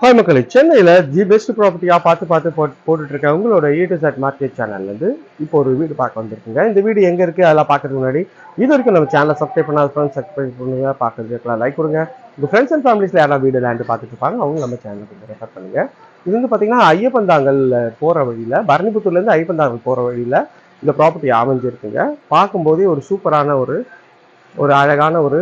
Hi மக்களே. சென்னையில் the best ப்ராப்பர்ட்டியாக பார்த்து பார்த்து போட்டு போட்டுட்டு உங்களோட ஈ டு செட் மார்க்கெட் சேனல்லேருந்து இப்போ ஒரு வீடு பார்க்க வந்திருக்குங்க. இந்த வீடு எங்கே இருக்குது அதெல்லாம் பார்க்கறதுக்கு முன்னாடி இது வரைக்கும் நம்ம சேனலை சப்ஸ்கிரைப் பண்ணாத ஃப்ரெண்ட்ஸ் சப்ஸ்கிரைப் பண்ணுங்க. பார்க்கறதுக்குலாம் லைக் கொடுங்க. உங்கள் ஃப்ரெண்ட்ஸ் அண்ட் ஃபேமிலிஸில் யாராவது வீடு லேண்டு பார்த்துட்டு இருப்பாங்க அவங்க நம்ம சேனலுக்கு ரெஃபர் பண்ணுங்க. இது வந்து பார்த்தீங்கன்னா ஐயப்பந்தாங்கல் போகிற வழியில் பரணிபுத்தூர்லேருந்து ஐயப்பந்தாங்கல் போகிற வழியில் இந்த ப்ராப்பர்ட்டி அமைஞ்சிருக்குங்க. பார்க்கும்போதே ஒரு சூப்பரான ஒரு ஒரு அழகான ஒரு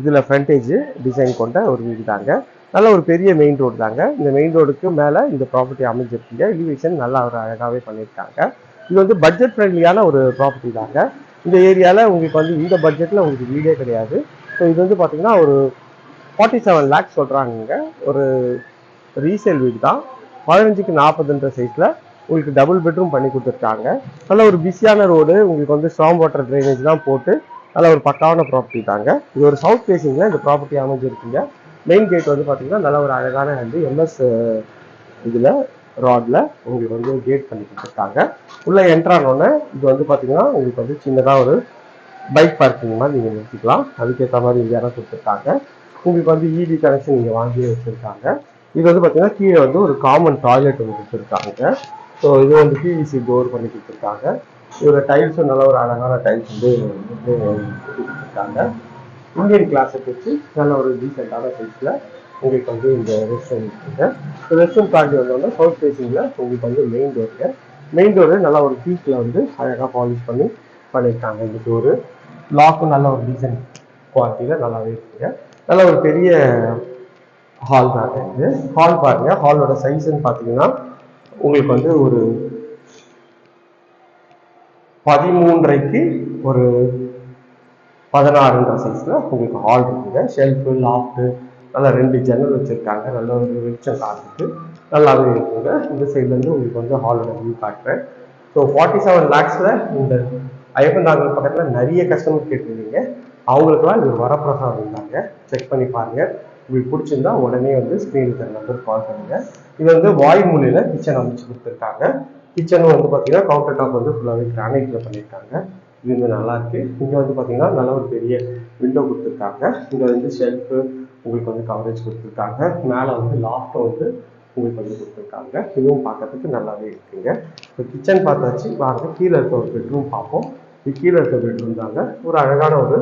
இதில் ஃப்ரண்டேஜ் டிசைன் கொண்ட ஒரு வீடு தாங்க. நல்ல ஒரு பெரிய மெயின் ரோடு தாங்க. இந்த மெயின் ரோடுக்கு மேலே இந்த ப்ராப்பர்ட்டி அமைஞ்சிருக்குங்க. எலிவேஷன் நல்லா ஒரு அழகாகவே பண்ணியிருக்காங்க. இது வந்து பட்ஜெட் ஃப்ரெண்ட்லியான ஒரு ப்ராப்பர்ட்டி தாங்க. இந்த ஏரியாவில் உங்களுக்கு வந்து இந்த பட்ஜெட்டில் உங்களுக்கு வீடே கிடையாது. ஸோ இது வந்து பார்த்தீங்கன்னா ஒரு ஃபார்ட்டி செவன் லேக்ஸ் சொல்கிறாங்க ஒரு ரீசேல் வீடு தான். பதினஞ்சுக்கு நாற்பதுன்ற சைஸில் உங்களுக்கு டபுள் பெட்ரூம் பண்ணி கொடுத்துருக்காங்க. நல்ல ஒரு பிஸியான ரோடு உங்களுக்கு வந்து ஸ்ட்ராங் வாட்டர் ட்ரைனேஜ் தான் போட்டு நல்ல ஒரு பக்காவான ப்ராப்பர்ட்டி தாங்க. இது ஒரு சவுத் ஃபேசிங்கில் இந்த ப்ராப்பர்ட்டி அமைஞ்சிருக்குங்க. மெயின் கேட் வந்து பார்த்தீங்கன்னா நல்ல ஒரு அழகான வந்து எம்எஸ் இதில் ராட்ல உங்களுக்கு வந்து கேட் பண்ணி கொடுத்துருக்காங்க. உள்ளே என்ட்ரானோடனே இது வந்து பார்த்தீங்கன்னா உங்களுக்கு வந்து சின்னதாக ஒரு பைக் பார்க்கிங் மாதிரி நீங்கள் நிறுத்திக்கலாம். அதுக்கேற்ற மாதிரி இங்கே இடம் கொடுத்துருக்காங்க. உங்களுக்கு வந்து இபி கனெக்ஷன் நீங்கள் வாங்கி வச்சுருக்காங்க. இது வந்து பார்த்தீங்கன்னா கீழே வந்து ஒரு காமன் டாய்லெட் ஒன்று கொடுத்துருக்காங்க. ஸோ இது வந்து பிவிசி டோர் பண்ணி கொடுத்துருக்காங்க. இதோட டைல்ஸும் நல்ல ஒரு அழகான டைல்ஸ் வந்து இருக்காங்க இந்தியன் கிளாஸை வச்சு நல்ல ஒரு டீசெண்டான சைஸில் உங்களுக்கு வந்து இந்த ரெஸ்ட் இருக்குது இருக்குங்க தாண்டி வந்தோம்னா சவுத் ஃபேசிங்கில் உங்களுக்கு வந்து மெயின் டோருக்கு மெயின் டோரு நல்லா ஒரு பீக்கில் வந்து அழகாக பாலிஷ் பண்ணி பண்ணியிருக்காங்க இந்த டோரு லாக்கும் நல்ல ஒரு டீசன்ட் குவாலிட்டியில் நல்லாவே இருக்குங்க. நல்ல ஒரு பெரிய ஹால் தாங்க இது ஹால் பாருங்கள் ஹாலோட சைஸ்ன்னு பார்த்தீங்கன்னா உங்களுக்கு வந்து ஒரு பதிமூன்றைக்கு ஒரு பதினாறுன்ற சைஸில் உங்களுக்கு ஹால் இருக்குங்க ஷெல்ஃபு லாஃப்ட்டு நல்லா ரெண்டு ஜன்னல் வச்சுருக்காங்க. நல்ல ஒரு வெளிச்சம் காட்டுக்கு நல்லாவே இருக்குங்க. இந்த சைட்லேருந்து உங்களுக்கு வந்து ஹாலோட வியூ காட்டுறேன். ஸோ ஃபார்ட்டி செவன் லேக்ஸில் இந்த ஐயப்பந்தாங்கல் பக்கத்தில் நிறைய கஸ்டமர் கேட்டிருந்தீங்க. அவங்களுக்குலாம் இது வரப்பிரசாதம் இருந்தாங்க செக் பண்ணி பாருங்கள் உங்களுக்கு பிடிச்சிருந்தா உடனே வந்து ஸ்க்ரீனுக்கு நம்பர் கால் பண்ணுங்கள் இது வந்து வாய் கிச்சன் அமைச்சு கொடுத்துருக்காங்க. கிச்சனும் வந்து பார்த்தீங்கன்னா கவுண்டர் டாப் வந்து ஃபுல்லாகவே கிரானைட்டில் பண்ணியிருக்காங்க இது வந்து நல்லாயிருக்கு இங்கே வந்து பார்த்தீங்கன்னா நல்ல ஒரு பெரிய விண்டோ கொடுத்துருக்காங்க. இங்கே வந்து ஷெல்ஃபு உங்களுக்கு வந்து கவரேஜ் கொடுத்துருக்காங்க. மேலே வந்து லாஃப்ட்டும் வந்து உங்களுக்கு வந்து கொடுத்துருக்காங்க. இதுவும் பார்க்கறதுக்கு நல்லாவே இருக்குங்க. இப்போ கிச்சன் பார்த்தாச்சு. வாங்க கீழே இருக்க ஒரு பெட்ரூம் பார்ப்போம். இது கீழே இருக்க பெட்ரூம் தாங்க. ஒரு அழகான ஒரு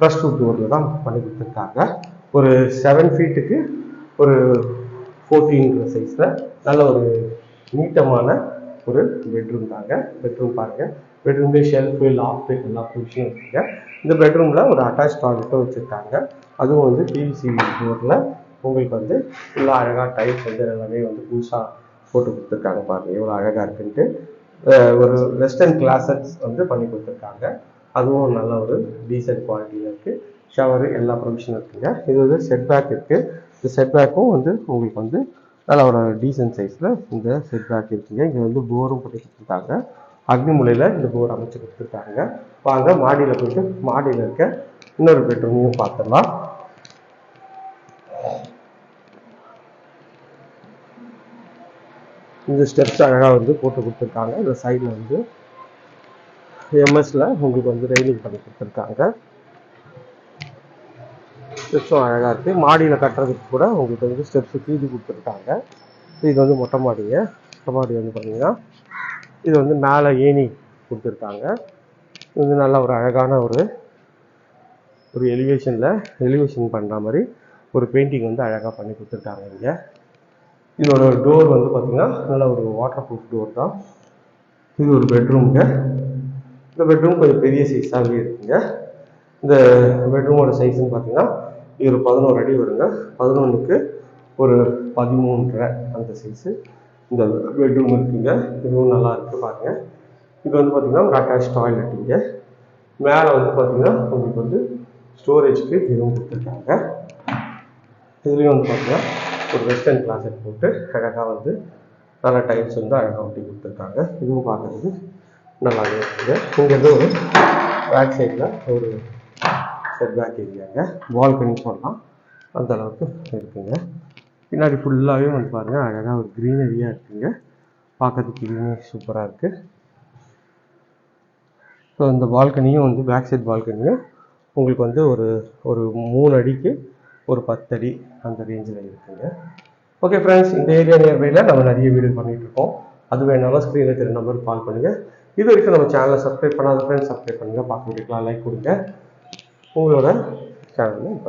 ப்ளஸ் டூ டோரில் தான் பண்ணி கொடுத்துருக்காங்க. ஒரு செவன் ஃபீட்டுக்கு ஒரு ஃபோர்டீன்ற சைஸில் நல்ல ஒரு நீட்டமான ஒரு பெட்ரூம் தாங்க. பெட்ரூம் பாருங்க. பெட்ரூம்லேயே ஷெல்ஃபு லாஃப்ட்டு எல்லா ப்ரொவிஷனும் இருக்குங்க. இந்த பெட்ரூமில் ஒரு அட்டாச் டாய்லெட்டும் வச்சுருக்காங்க. அதுவும் வந்து பிவிசி டோரில் உங்களுக்கு வந்து ஃபுல்லாக அழகாக டைல்ஸ் வந்து எல்லாமே வந்து புதுசாக போட்டு கொடுத்துருக்காங்க பாருங்க. எவ்வளோ அழகாக இருக்குன்ட்டு. ஒரு வெஸ்டர்ன் கிளாஸஸ் வந்து பண்ணி கொடுத்துருக்காங்க. அதுவும் நல்ல ஒரு டீசென்ட் குவாலிட்டியில் இருக்குது ஷவரு எல்லா ப்ரொவிஷனும் இருக்குங்க. இது வந்து செட் பேக் இருக்குது இந்த செட் பேக்கும் வந்து உங்களுக்கு வந்து நல்ல ஒரு டீசென்ட் சைஸில் இந்த செட் பேக் இருக்குங்க. இங்கே வந்து போரும் போட்டு கொடுத்துருக்காங்க அக்னிமுலையில் இந்த போர் அமைச்சு கொடுத்துருக்காங்க. வாங்க மாடியில் போயிட்டு மாடியில் இருக்க இன்னொரு பெட்ரூமையும் பார்த்துடலாம். இந்த ஸ்டெப்ஸ் அழகாக வந்து போட்டு கொடுத்துருக்காங்க. இந்த சைடில் வந்து எம்எஸ்ல உங்களுக்கு வந்து ரெயிலிங் பண்ணி கொடுத்துருக்காங்க. ஸ்டெப்ஸும் அழகாக இருக்குது மாடியில் கட்டுறதுக்கு கூட உங்களுக்கு வந்து ஸ்டெப்ஸு கீழி கொடுத்துருக்காங்க. இது வந்து மொட்டை மாடிங்க. மொட்டை மாடி வந்து பார்த்தீங்கன்னா இது வந்து மேலே ஏணி கொடுத்துருக்காங்க. இது வந்து நல்ல ஒரு அழகான ஒரு ஒரு எலிவேஷனில் எலிவேஷன் பண்ணுற மாதிரி ஒரு பெயிண்டிங் வந்து அழகாக பண்ணி கொடுத்துருக்காங்க இங்கே. இதோட டோர் வந்து பார்த்திங்கன்னா நல்ல ஒரு வாட்டர் ப்ரூஃப் டோர் தான். இது ஒரு பெட்ரூம்ங்க இந்த பெட்ரூம் கொஞ்சம் பெரிய சைஸாகவே இருக்குங்க. இந்த பெட்ரூமோட சைஸ்ன்னு பார்த்தீங்கன்னா இது பதினோரு அடி வருங்க பதினொன்றுக்கு ஒரு பதிமூன்றரை அந்த சைஸு இந்த பெட்ரூம் இருக்குங்க. இதுவும் நல்லா இருக்குது பாருங்க. இது வந்து பார்த்தீங்கன்னா ஒரு அட்டாச் டாய்லெட் இங்கே. மேலே வந்து பார்த்தீங்கன்னா உங்களுக்கு வந்து ஸ்டோரேஜ்க்கு இதுவும் கொடுத்துருக்காங்க. இதுலேயும் வந்து பார்த்தீங்கன்னா ஒரு வெஸ்டர்ன் கிளாஸட் போட்டு அழகாக வந்து நல்ல டைல்ஸ் வந்து அழகாக ஒட்டி கொடுத்துருக்காங்க. இதுவும் பார்க்குறதுக்கு நல்லாவே இருக்குங்க. இங்கேருந்து ஒரு பேக் சைடில் ஒரு செட்பேக் ஏரியாங்க பால்கனி சொல்லலாம் அந்த அளவுக்கு இருக்குங்க. பின்னாடி ஃபுல்லாகவே வந்து பாருங்கள் அழகாக ஒரு க்ரீனரியாக இருக்குங்க. பார்க்கறதுக்கு இதுவுமே சூப்பராக இருக்குது ஸோ இந்த பால்கனியும் வந்து பேக் சைட் பால்கனியும் உங்களுக்கு வந்து ஒரு ஒரு மூணு அடிக்கு ஒரு பத்தடி அந்த ரேஞ்சில் இருக்குங்க. ஓகே ஃப்ரெண்ட்ஸ் இந்த ஏரியா நியர்பையில் நம்ம நிறைய வீடு பண்ணிகிட்ருக்கோம் அது வேணாலும் ஸ்க்ரீனில் தெரிஞ்ச நம்பருக்கு கால் பண்ணுங்கள் இது வரைக்கும் நம்ம சேனலை சப்ஸ்கிரைப் பண்ணாத ஃப்ரெண்ட்ஸ் சப்ஸ்கிரைப் பண்ணுங்கள் பார்க்க வீடியோக்கெலாம் லைக் கொடுங்க. உங்களோட சேனலில்